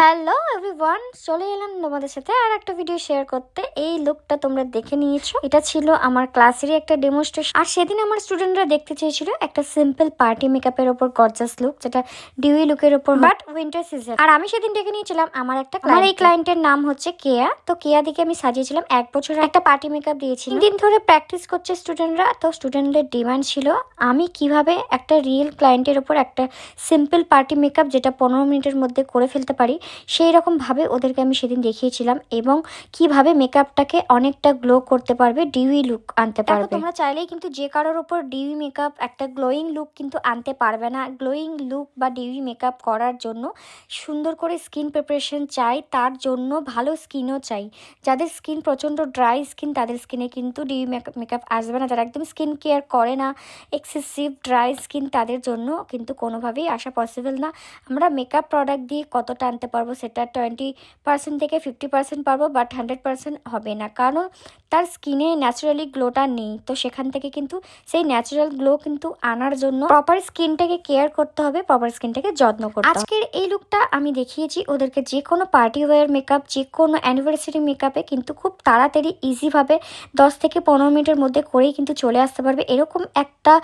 Hello everyone চলে এলাম তোমাদের সাথে আর একটা ভিডিও শেয়ার করতে। এই লুকটা তোমরা দেখে নিয়েছো। এটা ছিল আমার ক্লাসেরই একটা ডেমোস্ট্রেশন আর সেদিন আমার স্টুডেন্টরা দেখতে চেয়েছিল একটা সিম্পল পার্টি মেকআপের ওপর গর্জাস লুক যেটা ডিউই লুকের ওপর বাট উইন্টার সিজন আর আমি সেদিন ডেকে নিয়েছিলাম আমার একটা আমার এই ক্লায়েন্টের নাম হচ্ছে কেয়া তো কেয়া দিকে আমি সাজিয়েছিলাম এক বছরের একটা পার্টি মেকআপ দিয়েছি দিন ধরে প্র্যাকটিস করছে স্টুডেন্টরা তো স্টুডেন্টদের ডিমান্ড ছিল আমি কীভাবে একটা রিয়েল ক্লায়েন্টের ওপর একটা সিম্পল পার্টি মেকআপ যেটা পনেরো মিনিটের মধ্যে করে ফেলতে পারি সেই রকমভাবে ওদেরকে আমি সেদিন দেখিয়েছিলাম এবং কীভাবে মেকআপটাকে অনেকটা গ্লো করতে পারবে ডিউই লুক আনতে পারবে। তোমরা চাইলেই কিন্তু যে কারোর ওপর ডিউই মেকআপ একটা গ্লোয়িং লুক কিন্তু আনতে পারবে না। গ্লোয়িং লুক বা ডিউই মেকআপ করার জন্য সুন্দর করে স্কিন প্রিপারেশন চাই তার জন্য ভালো স্কিনও চাই। যাদের স্কিন প্রচণ্ড ড্রাই স্কিন তাদের স্কিনে কিন্তু ডিউই মেকআপ আসবে না। যারা একদম স্কিন কেয়ার করে না এক্সেসিভ ড্রাই স্কিন তাদের জন্য কিন্তু কোনোভাবেই আসা পসিবল না। আমরা মেকআপ প্রোডাক্ট দিয়ে কতটা আনতে পারব সেটা টোয়েন্টি পার্সেন্ট থেকে ফিফটি পার্সেন্ট পারব বাট হান্ড্রেড পার্সেন্ট হবে না। কারণ তার স্কিনে ন্যাচারালি গ্লোটা নেই, তো সেখান থেকে কিন্তু সেই ন্যাচারাল গ্লো কিন্তু আনার জন্য প্রপার স্কিনটাকে কেয়ার করতে হবে প্রপার স্কিনটাকে যত্ন করতে আজকের এই লুকটা আমি দেখিয়েছি ওদেরকে যে কোনো পার্টি ওয়ার মেকআপ যে কোনো অ্যানিভার্সারি মেকআপে কিন্তু খুব তাড়াতাড়ি ইজিভাবে দশ থেকে পনেরো মিনিটের মধ্যে করেই কিন্তু চলে আসতে পারবে। এরকম একটা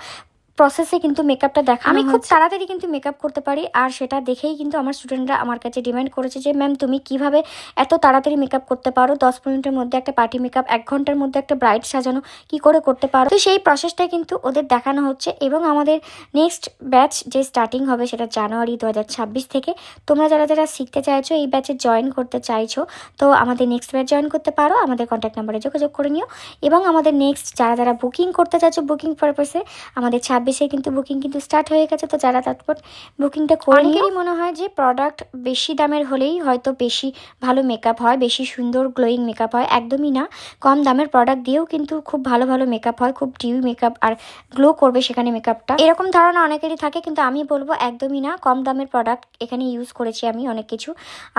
প্রসেসে কিন্তু মেকআপটা দেখা আমি খুব তাড়াতাড়ি কিন্তু মেকআপ করতে পারি আর সেটা দেখেই কিন্তু আমার স্টুডেন্টরা আমার কাছে ডিমান্ড করেছে যে ম্যাম তুমি কীভাবে এত তাড়াতাড়ি মেকআপ করতে পারো? দশ মিনিটের মধ্যে একটা পার্টি মেকআপ এক ঘণ্টার মধ্যে একটা ব্রাইট সাজানো কি করে করতে পারো? তো সেই প্রসেসটা কিন্তু ওদের দেখানো হচ্ছে এবং আমাদের নেক্সট ব্যাচ যে স্টার্টিং হবে সেটা জানুয়ারি দু হাজার ছাব্বিশ থেকে। তোমরা যারা যারা শিখতে চাইছো এই ব্যাচে জয়েন করতে চাইছো তো আমাদের নেক্সট ব্যাচ জয়েন করতে পারো। আমাদের কন্ট্যাক্ট নাম্বারে যোগাযোগ করে নিও। এবং আমাদের নেক্সট যারা যারা বুকিং করতে চাইছো বুকিং পারপাসে আমাদের ছাব্বিশে কিন্তু বুকিং কিন্তু স্টার্ট হয়ে গেছে তো যারা তারপর বুকিংটা করে মনে হয় যে প্রোডাক্ট বেশি দামের হলেই হয়তো বেশি ভালো মেকআপ হয় বেশি সুন্দর গ্লোয়িং মেকআপ হয় একদমই না। কম দামের প্রোডাক্ট দিয়েও কিন্তু খুব ভালো ভালো মেকআপ হয় খুব ডিউ মেকআপ আর গ্লো করবে সেখানে মেকআপটা এরকম ধারণা অনেকেরই থাকে কিন্তু আমি বলব একদমই না। কম দামের প্রোডাক্ট এখানে ইউজ করেছি আমি অনেক কিছু।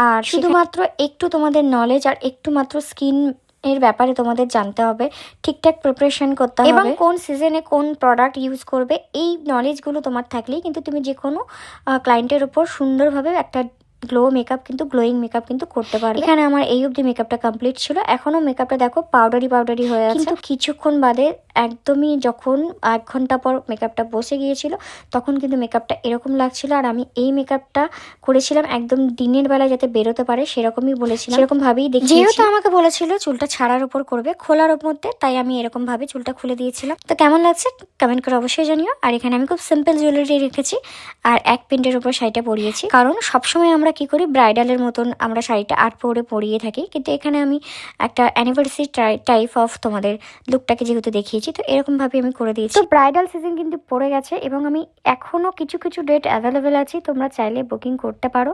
আর শুধুমাত্র একটু তোমাদের নলেজ আর একটু মাত্র স্কিন এর ব্যাপারে তোমাদের জানতে হবে। ঠিকঠাক প্রিপারেশন করতে হবে। এবং কোন সিজনে কোন প্রোডাক্ট ইউজ করবে এই নলেজগুলো তোমার থাকলেই কিন্তু তুমি যে কোনো ক্লায়েন্টের ওপর সুন্দরভাবে একটা গ্লো মেকআপ কিন্তু গ্লোয়িং মেকআপ কিন্তু করতে পারবে। এখানে আমার এই অবধি মেকআপটা কমপ্লিট ছিল। এখনও মেকআপটা দেখো পাউডারি পাউডারি হয়ে আছে। কিন্তু কিছুক্ষণ বাদে একদমই যখন এক ঘণ্টা পর মেকআপটা বসে গিয়েছিল তখন কিন্তু মেকআপটা এরকম লাগছিল আর আমি এই মেকআপটা করেছিলাম একদম দিনের বেলায় যাতে বেরোতে পারে সেরকমই বলেছিলাম। সেরকম ভাবেই দেখি যেহেতু আমাকে বলেছিল চুলটা ছাড়ার উপর করবে খোলার মধ্যে তাই আমি এরকম ভাবে চুলটা খুলে দিয়েছিলাম। তো কেমন লাগছে? কমেন্ট করে অবশ্যই জানিও। আর এখানে আমি খুব সিম্পল জুয়েলারি রেখেছি আর এক প্রিন্টের উপর শাড়িটা পরিয়েছি। কারণ সবসময় আমরা কি করি ব্রাইডালের মতন আমরা শাড়িটা আট পরে পরিয়ে থাকি। কিন্তু এখানে আমি একটা অ্যানিভার্সারি টাইপ অফ তোমাদের লুকটাকে যেহেতু দেখিয়েছি তো এরকমভাবে আমি করে দিয়েছি। তো ব্রাইডাল সিজন কিন্তু পড়ে গেছে এবং আমি এখনও কিছু কিছু ডেট অ্যাভেলেবেল আছি তোমরা চাইলে বুকিং করতে পারো।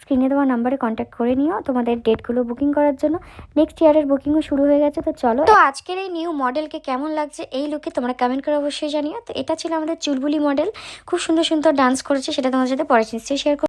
স্ক্রিনে দেওয়া নাম্বারে কন্ট্যাক্ট করে নিও তোমাদের ডেটগুলো বুকিং করার জন্য। নেক্সট ইয়ারের বুকিংও শুরু হয়ে গেছে তো চলো। তো আজকের এই নিউ মডেলকে কেমন লাগছে এই লুকে তোমরা কমেন্ট করে অবশ্যই জানিও। তো এটা ছিল আমাদের চুলবুলি মডেল খুব সুন্দর সুন্দর ডান্স করেছে সেটা তোমাদের সাথে পরে নিশ্চয়ই শেয়ার